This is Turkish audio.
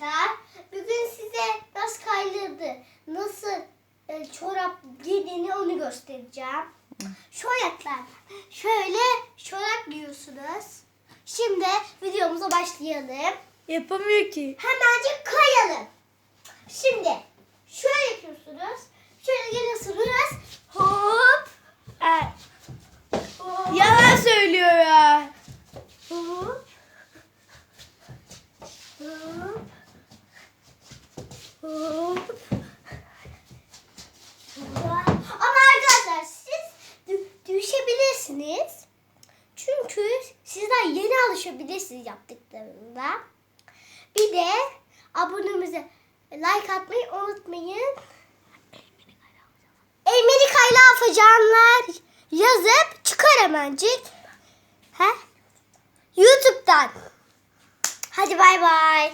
Arkadaşlar bugün size nasıl kayladı, nasıl e, çorap giydiğini onu göstereceğim. Şöyle şöyle çorap giyiyorsunuz. Şimdi videomuza başlayalım. Yapamıyor ki. Hemencik kayalım. Şimdi şöyle yapıyorsunuz. Şöyle geliyorsunuz. Hop. Hop. yalan söylüyor ya. Hop. Hop. Ama arkadaşlar siz dü- düşebilirsiniz. Çünkü sizler yeni alışabilirsiniz yaptıklarında. Bir de abonemize like atmayı unutmayın. Elmeni kayla afacanlar yazıp çıkar hemencik. He? YouTube'dan. Hadi bay bay.